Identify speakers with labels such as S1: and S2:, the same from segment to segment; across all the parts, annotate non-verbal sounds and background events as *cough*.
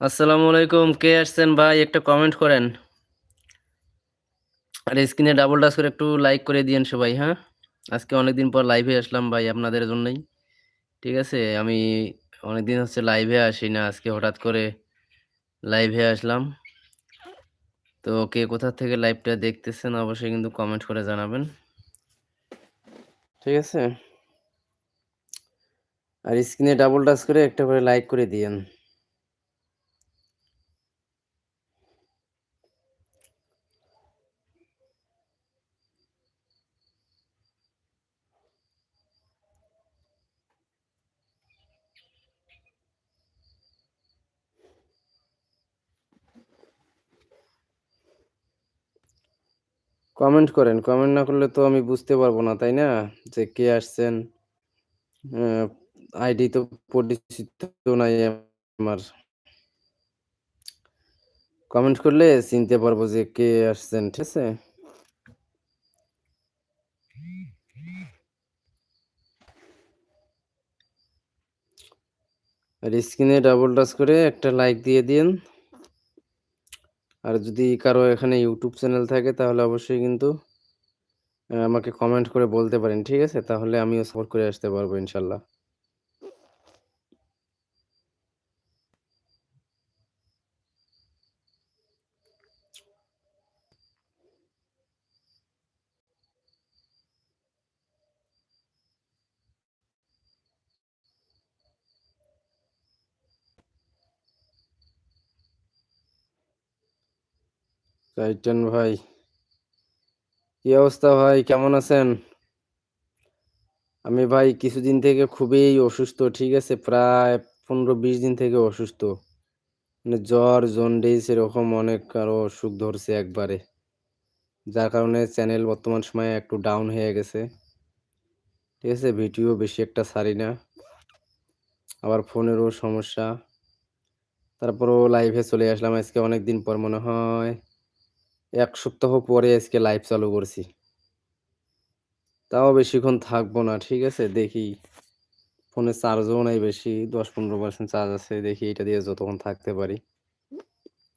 S1: আসসালামু আলাইকুম, কে আসছেন ভাই? একটা কমেন্ট করেন। আর স্ক্রিনে ডাবল টাচ করে একটু লাইক করে দিয়েন সবাই হ্যাঁ? আজকে অনেকদিন পর লাইভে আসলাম ভাই আপনাদের জন্যই। ঠিক আছে? আমি অনেকদিন হচ্ছে লাইভে আসি না। আজকে হঠাৎ করে লাইভে আসলাম। তো কে কোথা থেকে লাইভটা দেখতেছেন অবশ্যই কিন্তু কমেন্ট করে জানাবেন। ঠিক আছে? আর স্ক্রিনে ডাবল টাচ করে একটা করে লাইক করে দিয়েন। কমেন্ট করেন। কমেন্ট না করলে তো আমি বুঝতে পারব না, তাই না? যে কে আসছেন? আইডি তো পরিচিত নাই আমার। কমেন্ট করলে চিনতে পারব যে কে আসছেন, ঠিক আছে? আর স্ক্রিনে ডাবল টাচ করে একটা লাইক দিয়ে দিন আর যদি কারও এখানে ইউটিউব চ্যানেল থাকে, তাহলে অবশ্যই কিন্তু আমাকে কমেন্ট করে বলতে পারেন, ঠিক আছে? তাহলে আমিও সাপোর্ট করে আসতে পারব, ইনশাল্লাহ। টাইটান ভাই। কি অবস্থা ভাই? কেমন আছেন? আমি ভাই কিছুদিন থেকে খুবই অসুস্থ, ঠিক আছে? প্রায় পনেরো বিশ দিন থেকে অসুস্থ। মানে জ্বর, জন্ডিস এরকম অনেক আরও অসুখ ধরছে একবারে। যার কারণে চ্যানেল বর্তমান সময়ে একটু ডাউন হয়ে গেছে। ঠিক আছে? ভিডিও বেশি একটা ছাড়ি না। আবার ফোনেরও সমস্যা। তারপরও লাইভে চলে আসলাম। আজকে অনেক দিন পর মনে হয় এক সপ্তাহ পরে আজকে লাইভ চালু করছি। তাও বেশিক্ষণ থাকব না, ঠিক আছে? দেখি। ফোনে চার্জও নাই বেশি দশ পনেরো পার্সেন্ট চার্জ আছে, দেখি এটা দিয়ে যতক্ষণ থাকতে পারি।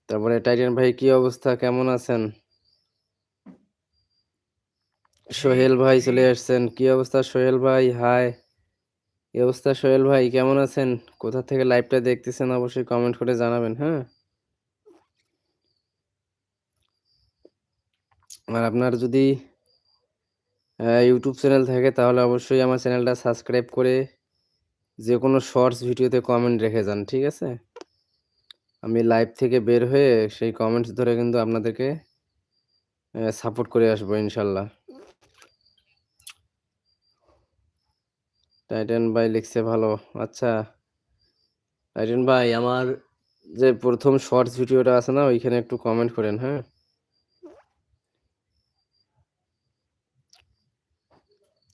S1: তারপরে টাইটান ভাই, কি অবস্থা? কেমন আছেন? সোহেল ভাই চলে আসছেন। কি অবস্থা সোহেল ভাই? হাই কি অবস্থা সোহেল ভাই? কেমন আছেন? কোথা থেকে লাইভটা দেখতেছেন? অবশ্যই কমেন্ট করে জানাবেন হ্যাঁ? আর আপনার যদি ইউটিউব চ্যানেল থাকে, তাহলে অবশ্যই আমার চ্যানেলটা সাবস্ক্রাইব করে যে কোনো শর্টস ভিডিওতে কমেন্ট রেখে যান, ঠিক আছে? আমি লাইভ থেকে বের হয়ে সেই কমেন্টস ধরে কিন্তু আপনাদেরকে সাপোর্ট করে আসব, ইনশাল্লাহ। টাইটেন ভাই লিখছে ভালো আচ্ছা। টাইটেন ভাই, আমার যে প্রথম শর্টস ভিডিওটা আছে না, ওইখানে একটু কমেন্ট করেন হ্যাঁ?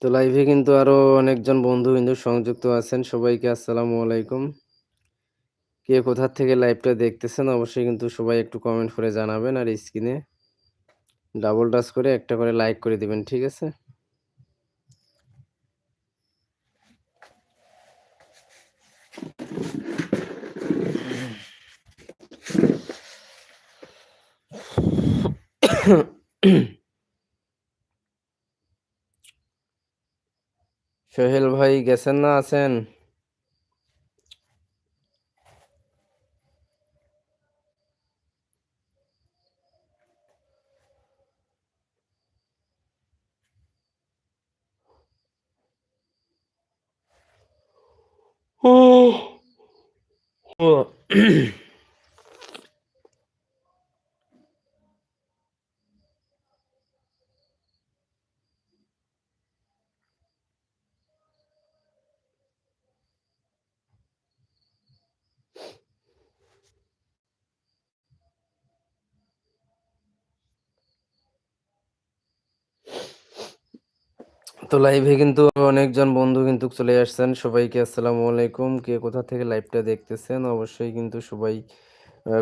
S1: তো লাইভে কিন্তু আরও অনেকজন বন্ধু কিন্তু সংযুক্ত আছেন। সবাইকে আসসালামু আলাইকুম। কে কোথার থেকে লাইভটা দেখতেছেন, অবশ্যই কিন্তু সবাই একটু কমেন্ট করে জানাবেন আর স্ক্রিনে ডাবল টাচ করে একটা করে লাইক করে দিবেন, ঠিক আছে? সোহেল ভাই গেছেন না? আছেন? ও তো লাইভে কিন্তু অনেকজন বন্ধু কিন্তু চলে আসছেন। সবাইকে আসসালামু আলাইকুম। কে কোথা থেকে লাইভটা দেখতেছেন অবশ্যই কিন্তু সবাই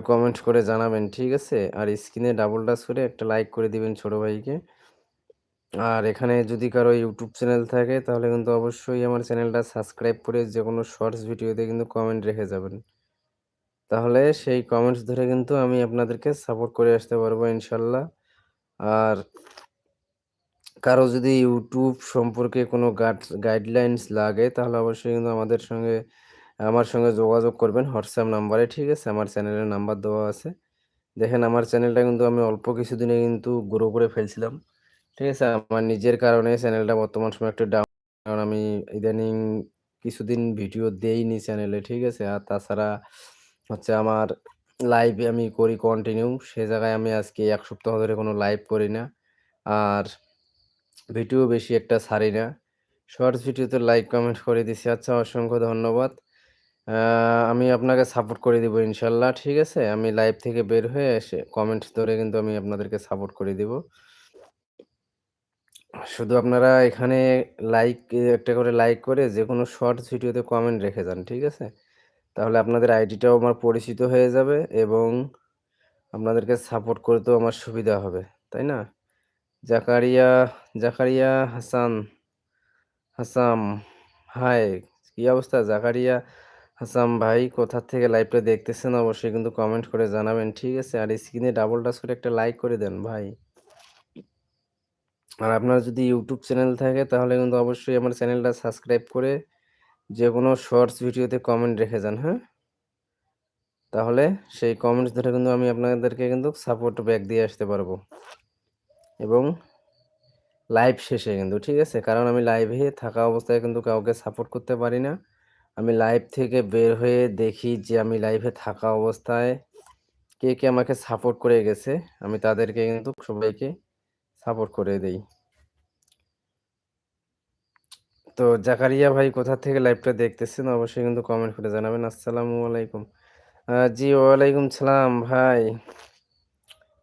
S1: কমেন্ট করে জানাবেন, ঠিক আছে? আর স্ক্রিনে ডাবল টাচ করে একটা লাইক করে দিবেন ছোট ভাইকে। আর এখানে যদি কারও ইউটিউব চ্যানেল থাকে, তাহলে কিন্তু অবশ্যই আমার চ্যানেলটা সাবস্ক্রাইব করে যে কোনো শর্টস ভিডিওতে কিন্তু কমেন্ট রেখে যাবেন। তাহলে সেই কমেন্টস ধরে কিন্তু আমি আপনাদেরকে সাপোর্ট করে আসতে পারব ইনশাল্লাহ। আর কারও যদি ইউটিউব সম্পর্কে কোনো গাড গাইডলাইনস লাগে, তাহলে অবশ্যই কিন্তু আমাদের সঙ্গে, আমার সঙ্গে যোগাযোগ করবেন। হোয়াটসঅ্যাপ নাম্বারে ঠিক আছে? আমার চ্যানেলের নাম্বার দেওয়া আছে। দেখেন, আমার চ্যানেলটা কিন্তু আমি অল্প কিছুদিনে কিন্তু গ্রো করে ফেলছিলাম। ঠিক আছে? আমার নিজের কারণে চ্যানেলটা বর্তমান সময় একটু ডাউন কারণ আমি ইদানিং কিছুদিন ভিডিও দেইনি চ্যানেলে ঠিক আছে? আর তাছাড়া হচ্ছে আমার লাইভে আমি করি কন্টিনিউ সে জায়গায় আমি আজকে এক সপ্তাহ ধরে কোনো লাইভ করি না। আর ভিডিও বেশি একটা ছাড়ি না। শর্টস ভিডিওতে লাইক কমেন্ট করে দিছি। আচ্ছা অসংখ্য ধন্যবাদ। আমি আপনাকে সাপোর্ট করে দিব ইনশাল্লাহ, ঠিক আছে? আমি লাইভ থেকে বের হয়ে এসে কমেন্ট ধরে কিন্তু আমি আপনাদেরকে সাপোর্ট করে দিব। শুধু আপনারা এখানে লাইক একটা করে লাইক করে যে কোনো শর্টস ভিডিওতে কমেন্ট রেখে যান, ঠিক আছে? তাহলে আপনাদের আইডিটাও আমার পরিচিত হয়ে যাবে এবং আপনাদেরকে সাপোর্ট করতেও আমার সুবিধা হবে, তাই না? জাকারিয়া জাকারিয়া হাসান, হাসাম, হাই, কি অবস্থা? জাকারিয়া হাসাম ভাই, কোথা থেকে লাইভটা দেখতেছেন অবশ্যই কিন্তু কমেন্ট করে জানাবেন, ঠিক আছে? আর স্ক্রিনে ডাবল টাচ করে একটা লাইক করে দেন ভাই। আর আপনার যদি ইউটিউব চ্যানেল থাকে, তাহলে কিন্তু অবশ্যই আমার চ্যানেলটা সাবস্ক্রাইব করে যে কোনো শর্টস ভিডিওতে কমেন্ট রেখে যান হ্যাঁ? তাহলে সেই কমেন্টস ধরে কিন্তু আমি আপনাদেরকে কিন্তু সাপোর্ট ব্যাক দিয়ে আসতে পারব। এবং লাইভ শেষে কিন্তু, ঠিক আছে? কারণ আমি লাইভে থাকা অবস্থায় কিন্তু কাউকে সাপোর্ট করতে পারি না। আমি লাইভ থেকে বের হয়ে দেখি যে আমি লাইভে থাকা অবস্থায় কে কে আমাকে সাপোর্ট করে গেছে। আমি তাদেরকে কিন্তু সবাইকে সাপোর্ট করে দেই। তো জাকারিয়া ভাই কোথা থেকে লাইভটা দেখতেছেন? অবশ্যই কিন্তু কমেন্ট করে জানাবেন। আসসালামু আলাইকুম। জি, ওয়ালাইকুম সালাম ভাই।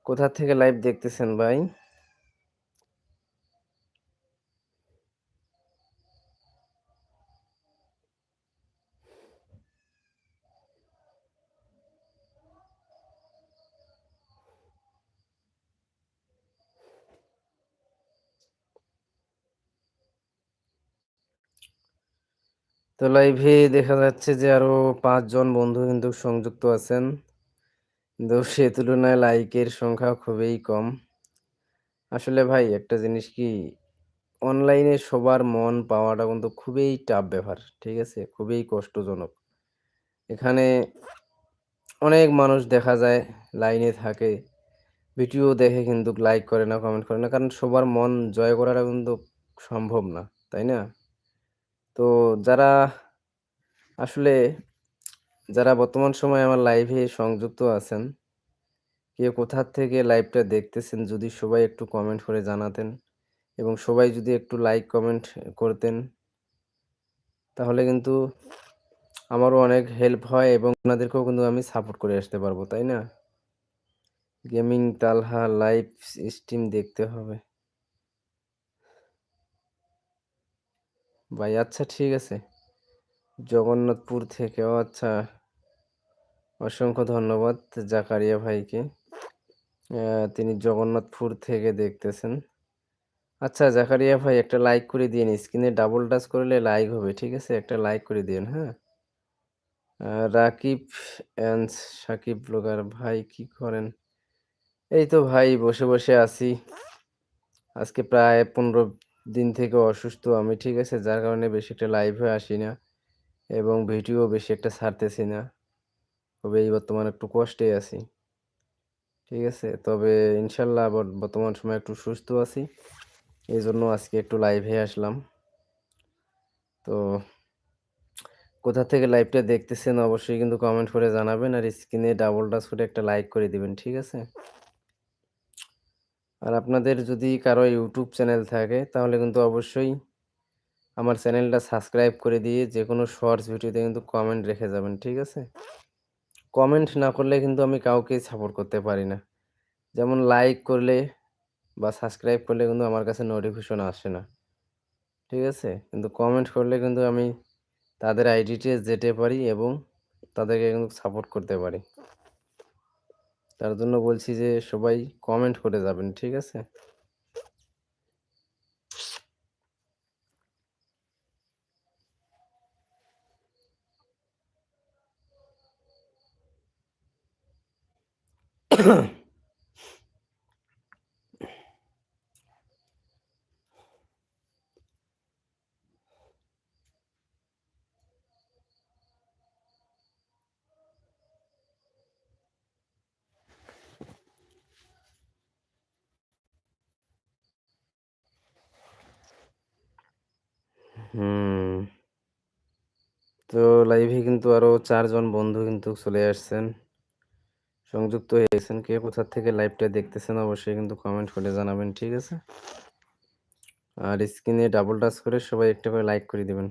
S1: কোথা থেকে লাইভ দেখতেছেন ভাই? তো লাইভে দেখা যাচ্ছে যে আরও পাঁচজন বন্ধু কিন্তু সংযুক্ত আছেন। কিন্তু সে তুলনায় লাইকের সংখ্যা খুবই কম। আসলে ভাই, একটা জিনিস কি অনলাইনে সবার মন পাওয়াটা কিন্তু খুবই টাফ ব্যাপার, ঠিক আছে? খুবই কষ্টজনক। এখানে অনেক মানুষ দেখা যায় লাইনে থাকে ভিডিও দেখে কিন্তু লাইক করে না কমেন্ট করে না, কারণ সবার মন জয় করাটা কিন্তু সম্ভব না, তাই না? তো যারা আসলে যারা বর্তমান সময়ে আমার লাইভে সংযুক্ত আছেন কে কোথা থেকে লাইভটা দেখতেছেন, যদি সবাই একটু কমেন্ট করে জানাতেন এবং সবাই যদি একটু লাইক কমেন্ট করতেন, তাহলে কিন্তু আমারও অনেক হেল্প হয় এবং আপনাদেরকেও কিন্তু আমি সাপোর্ট করে আসতে পারব, তাই না? গেমিং তালহা লাইভ স্ট্রিম দেখতে হবে। ভাই আচ্ছা ঠিক আছে। জগন্নাথপুর থেকে ও আচ্ছা অসংখ্য ধন্যবাদ জাকারিয়া ভাইকে। তিনি জগন্নাথপুর থেকে দেখতেছেন। আচ্ছা জাকারিয়া ভাই, একটা লাইক করে দিন স্ক্রিনে ডাবল টাচ করলে লাইক হবে, ঠিক আছে? একটা লাইক করে দিন হ্যাঁ? রাকিব অ্যান্ড সাকিব ব্লগার, ভাই, কি করেন? এই তো ভাই, বসে বসে আছি। আজকে প্রায় পনেরো দিন থেকে অসুস্থ, আমি ঠিক আছে, যার কারণে বেশি একটা লাইভে আসি না এবং ভিডিও বেশি একটা ছাড়তেছি না। তবে এই বর্তমানে একটু কষ্টে আছি। ঠিক আছে, তবে ইনশাল্লাহ বর্তমান সময় একটু সুস্থ আছি। এই জন্য আজকে একটু লাইভে আসলাম। তো কোথা থেকে লাইভটা দেখতেছেন অবশ্যই কিন্তু কমেন্ট করে জানাবেন আর স্ক্রিনে ডাবল টাচ করে একটা লাইক করে দিবেন, ঠিক আছে? আর আপনাদের যদি কারও ইউটিউব চ্যানেল থাকে, তাহলে কিন্তু অবশ্যই আমার চ্যানেলটা সাবস্ক্রাইব করে দিয়ে যে কোনো শর্টস ভিডিওতে কিন্তু কমেন্ট রেখে যাবেন, ঠিক আছে কমেন্ট না করলে কিন্তু আমি কাউকেই সাপোর্ট করতে পারি না যেমন লাইক করলে বা সাবস্ক্রাইব করলে কিন্তু আমার কাছে নোটিফিকেশন আসে না, ঠিক আছে? কিন্তু কমেন্ট করলে কিন্তু আমি তাদের আইডিতে যেতে পারি এবং তাদেরকে কিন্তু সাপোর্ট করতে পারি। তার জন্য বলছি যে সবাই কমেন্ট করে যাবেন, ঠিক আছে? হুম। *coughs* তো লাইভে কিন্তু আরও চারজন বন্ধু কিন্তু চলে আসছেন। সংযুক্ত হয়েছেন। কে কোথা থেকে লাইভটা দেখতেছেন অবশ্যই কিন্তু কমেন্ট করে জানাবেন, ঠিক আছে? আর স্ক্রিনে ডাবল টাচ করে সবাই একটা করে লাইক করে দিবেন।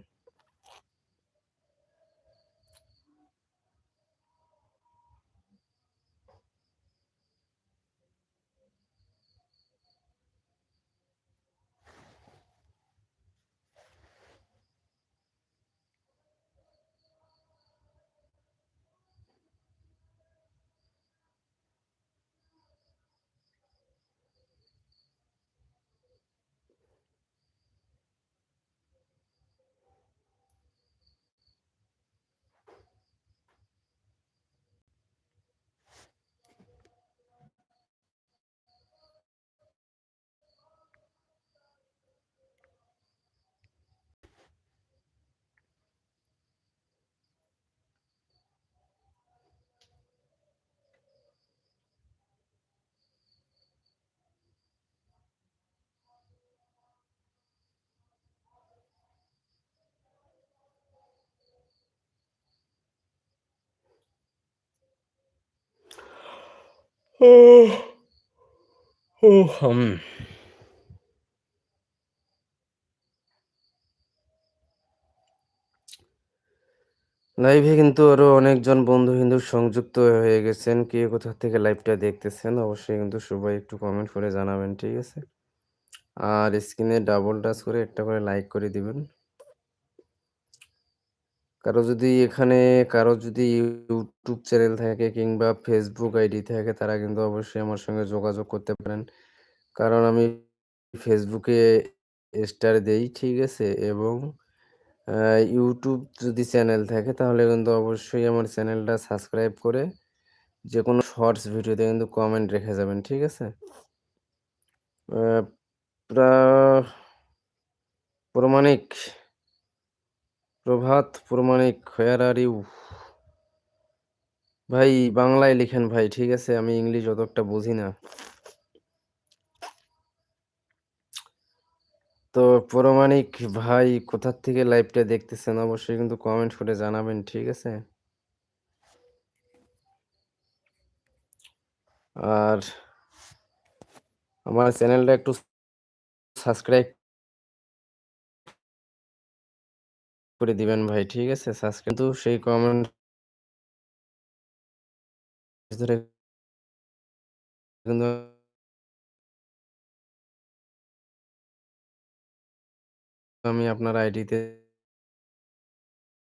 S1: ওহ! ওহ! হুম। লাইভে কিন্তু আরও অনেকজন বন্ধু কিন্তু সংযুক্ত হয়ে গেছেন। কে কোথা থেকে লাইভটা দেখতেছেন অবশ্যই কিন্তু সবাই একটু কমেন্ট করে জানাবেন, ঠিক আছে? আর স্ক্রিনে ডাবল টাচ করে একটা করে লাইক করে দিবেন। কারও যদি এখানে কারও যদি ইউটিউব চ্যানেল থাকে কিংবা ফেসবুক আইডি থাকে তারা কিন্তু অবশ্যই আমার সঙ্গে যোগাযোগ করতে পারেন। কারণ আমি ফেসবুকে স্টার দেই, ঠিক আছে? এবং ইউটিউব যদি চ্যানেল থাকে তাহলে কিন্তু অবশ্যই আমার চ্যানেলটা সাবস্ক্রাইব করে যে কোনো শর্টস ভিডিওতে কিন্তু কমেন্ট রেখে যাবেন, ঠিক আছে? প্রা প্রমাণিক প্রভাত প্রমাণিক হোয়ার আর ইউ? ভাই বাংলায় লিখেন ভাই, ঠিক আছে? আমি ইংলিশ অতটা বুঝি না। তো প্রমাণিক ভাই কোথা থেকে লাইভটা দেখতেছেন অবশ্যই কিন্তু কমেন্ট করে জানাবেন, ঠিক আছে? আর আমার চ্যানেলটা একটু সাবস্ক্রাইব করে দিবেন ভাই, ঠিক আছে? সাবস্ক্রাইব কিন্তু সেই কমেন্ট ধরে আমি আপনার আইডিতে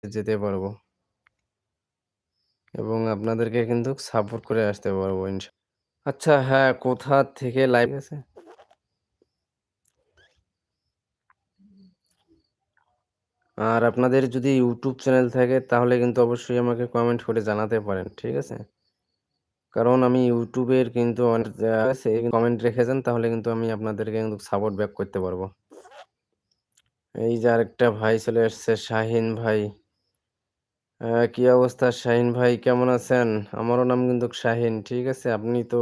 S1: যেতে পারব। এবং আপনাদেরকে কিন্তু সাপোর্ট করে আসতে পারব আচ্ছা হ্যাঁ, কোথা থেকে লাইভ আছে? আর আপনাদের যদি ইউটিউব চ্যানেল থাকে তাহলে কিন্তু অবশ্যই আমাকে কমেন্ট করে জানাতে পারেন, ঠিক আছে? কারণ আমি ইউটিউবের কিন্তু আছে কমেন্ট রেখে যান তাহলে কিন্তু আমি আপনাদেরকে কিন্তু সাপোর্ট ব্যাক করতে পারব। এই যে আরেকটা ভাই চলে আসছে শাহিন ভাই। কি অবস্থা শাহিন ভাই কেমন আছেন? আমারও নাম কিন্তু শাহিন, ঠিক আছে? আপনি তো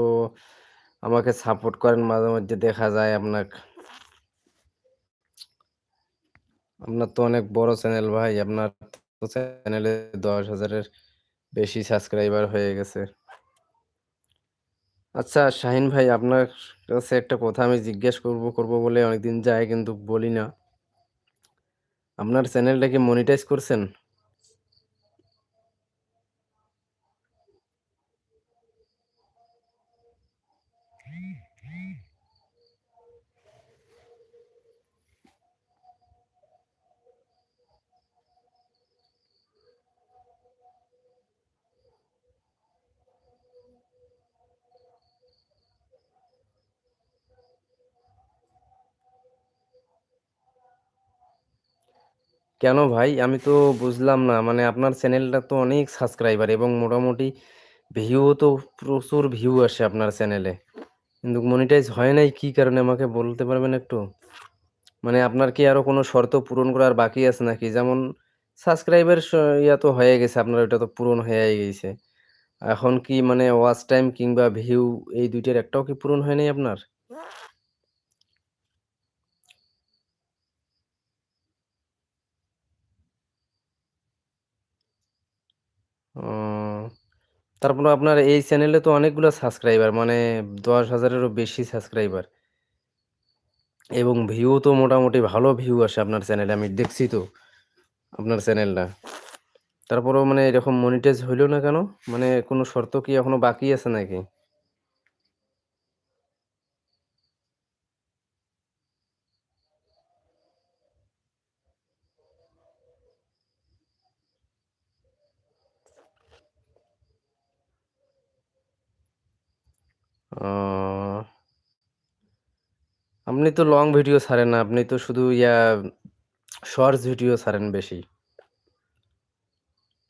S1: আমাকে সাপোর্ট করেন মাঝে মধ্যে দেখা যায় আপনাক আপনার তো অনেক বড় চ্যানেল ভাই। আপনার তো চ্যানেলে দশ হাজারের বেশি সাবস্ক্রাইবার হয়ে গেছে। আচ্ছা শাহিন ভাই আপনার কাছে একটা কথা আমি জিজ্ঞেস করব, করব বলে অনেকদিন যায় কিন্তু বলি না। আপনার চ্যানেলটা কি মনিটাইজ করছেন? কেন ভাই? আমি তো বুঝলাম না। মানে আপনার চ্যানেলটা তো অনেক সাবস্ক্রাইবার এবং মোটামুটি ভিউও তো প্রচুর ভিউ আসে আপনার চ্যানেলে। কিন্তু মনিটাইজ হয় নাই, কি কারণে আমাকে বলতে পারবেন একটু? মানে আপনার কি আরও কোনো শর্ত পূরণ করার বাকি আছে নাকি? যেমন সাবস্ক্রাইবার ইয়া তো হয়ে গেছে, আপনার ওইটা তো পূরণ হয়েই গেছে। এখন কি মানে ওয়াচ টাইম কিংবা ভিউ এই দুইটার একটাও কি পূরণ হয় নাই আপনার? ও তারপরেও আপনার এই চ্যানেলে তো অনেকগুলো সাবস্ক্রাইবার মানে দশ হাজারেরও বেশি সাবস্ক্রাইবার। এবং ভিউ তো মোটামুটি ভালো ভিউ আসে আপনার চ্যানেলে আমি দেখছি তো আপনার চ্যানেলটা। তারপরেও মানে এরকম মনিটাইজ হইল না কেন? মানে কোনো শর্ত কি এখনও বাকি আছে নাকি? আপনি তো লং ভিডিও ছাড়েন না। আপনি তো শুধু ইয়া শর্টস ভিডিও ছাড়েন বেশি।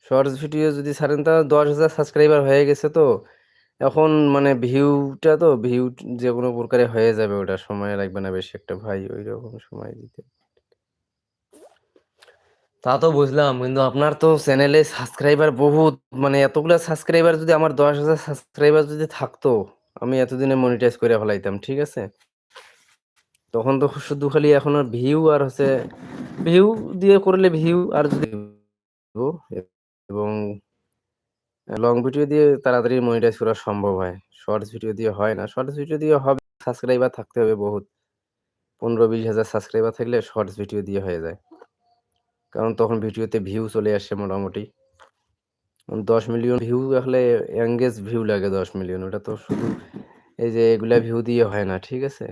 S1: শর্টস ভিডিও যদি ছাড়েন তা দশ হাজার সাবস্ক্রাইবার হয়ে গেছে তো। এখন মানে ভিউটা তো ভিউ যে কোনো প্রকারে হয়ে যাবে ওটা। সময় লাগবে না বেশি একটা ভাই ওই রকম সময় দিতে। তা তো বুঝলাম। কিন্তু আপনার তো চ্যানেলে সাবস্ক্রাইবার বহুত মানে এতগুলো সাবস্ক্রাইবার যদি আমার ১০,০০০ সাবস্ক্রাইবার যদি থাকতো, আমি এতদিনে মনিটাইজ করে ফেলাইতাম। ঠিক আছে? তখন তো শুধু খালি এখন আর ভিউ আর হচ্ছে ভিউ দিয়ে করলে ভিউ আর যদি এবং লং ভিডিও দিয়ে তাড়াতাড়ি মনিটাইজ করা সম্ভব হয়। শর্টস ভিডিও দিয়ে হয় না। শর্টস ভিডিও দিয়ে হবে সাবস্ক্রাইবার থাকতে হবে বহুত। ১৫-২০ হাজার সাবস্ক্রাইবার থাকলে শর্টস ভিডিও দিয়ে হয়ে যায়। কারণ তখন ভিডিওতে ভিউ চলে আসে মোটামুটি। ১০ মিলিয়ন ভিউ হলে এনগেজ ভিউ লাগে ১০ মিলিয়ন। ওটা তো শুধু এই যে এগুলা ভিউ দিয়ে হয় না। ঠিক আছে?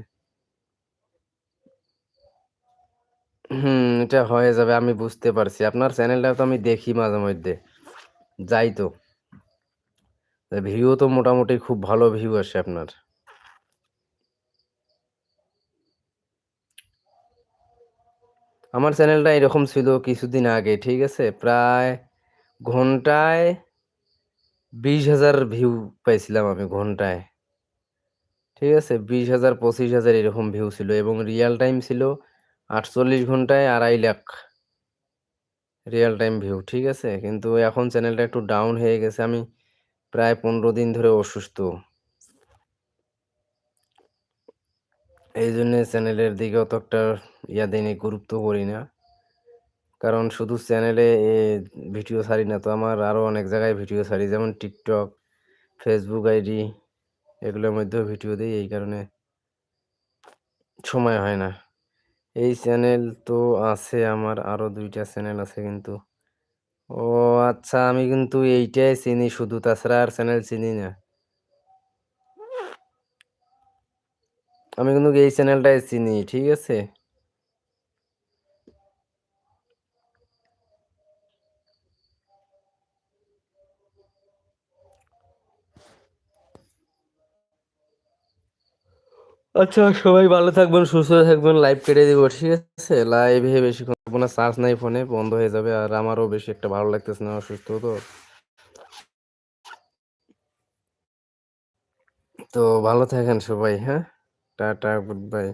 S1: হুম, এটা হয়ে যাবে আমি বুঝতে পারছি। আপনার চ্যানেলটা তো আমি দেখি মাঝে মধ্যে। যাই তো। ভিউ তো মোটামুটি খুব ভালো ভিউ আসে আপনার। আমার চ্যানেলটা এরকম ছিল কিছুদিন আগে। ঠিক আছে? প্রায় ঘন্টায় ২০,০০০ ভিউ পাইছিলাম আমি ঘন্টায়। ঠিক আছে? ২০,০০০, ২৫,০০০ এরকম ভিউ ছিল এবং রিয়াল টাইম ছিল ৪৮ ঘন্টায় ২.৫ লাখ। Real time view. ঠিক আছে? কিন্তু এখন চ্যানেলটা একটু ডাউন হয়ে গেছে। আমি প্রায় ১৫ দিন ধরে অসুস্থ। এইজন্যে চ্যানেলের দিকে অত একটা ইয়া গুরুত্ব করি না। কারণ শুধু চ্যানেলে ভিডিও ছাড়ি না, তো আমার আরও অনেক জায়গায় ভিডিও ছাড়ি। যেমন টিকটক ফেসবুক আইডি এগুলোর মধ্যেও ভিডিও দিই, এই কারণে সময় হয় না। এই চ্যানেল তো আছে, আমার আরও দুইটা চ্যানেল আছে কিন্তু। ও আচ্ছা আমি কিন্তু এইটাই চিনি শুধু, তাছাড়া আর চ্যানেল চিনি না। আমি কিন্তু এই চ্যানেলটাই চিনি। ঠিক আছে? আচ্ছা সবাই ভালো থাকবেন, সুস্থ থাকবেন। লাইভ কেটে দিব। ঠিক আছে? লাইভে বেশিক্ষণ থাকব না। চার্জ নাই ফোনে, বন্ধ হয়ে যাবে। আর আমারও বেশি একটা ভালো লাগতেছে না, অসুস্থ তো। তো ভালো থাকেন সবাই, হ্যাঁ? Tata, goodbye.